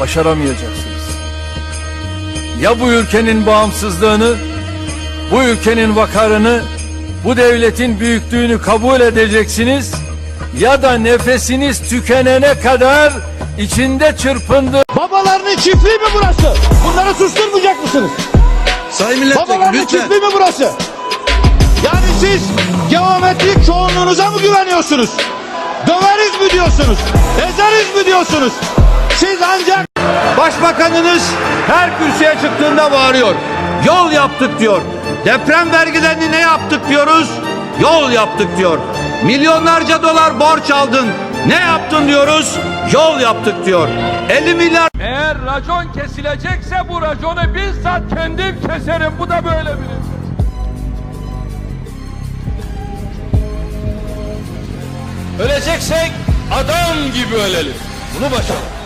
başaramayacaksınız. Ya bu ülkenin bağımsızlığını, bu ülkenin vakarını, bu devletin büyüklüğünü kabul edeceksiniz ya da nefesiniz tükenene kadar içinde çırpındı. Babalarının çiftliği mi burası? Bunları susturmayacak mısınız? Sayın Milletvekili Babalarının lütfen. çiftliği mi burası? Yani siz geometrik çoğunluğunuza mı güveniyorsunuz? Döveriz mi diyorsunuz? Ezeriz mi diyorsunuz? Siz ancak Başbakanınız her kürsüye çıktığında bağırıyor. Yol yaptık diyor. Deprem vergilerini ne yaptık diyoruz? Yol yaptık diyor. Milyonlarca dolar borç aldın. Ne yaptın diyoruz? Yol yaptık diyor. 50 milyar Eğer racon kesilecekse bu raconu bizzat kendim keserim. Bu da böyle bilir. Öleceksek adam gibi ölelim. Bunu başaralım.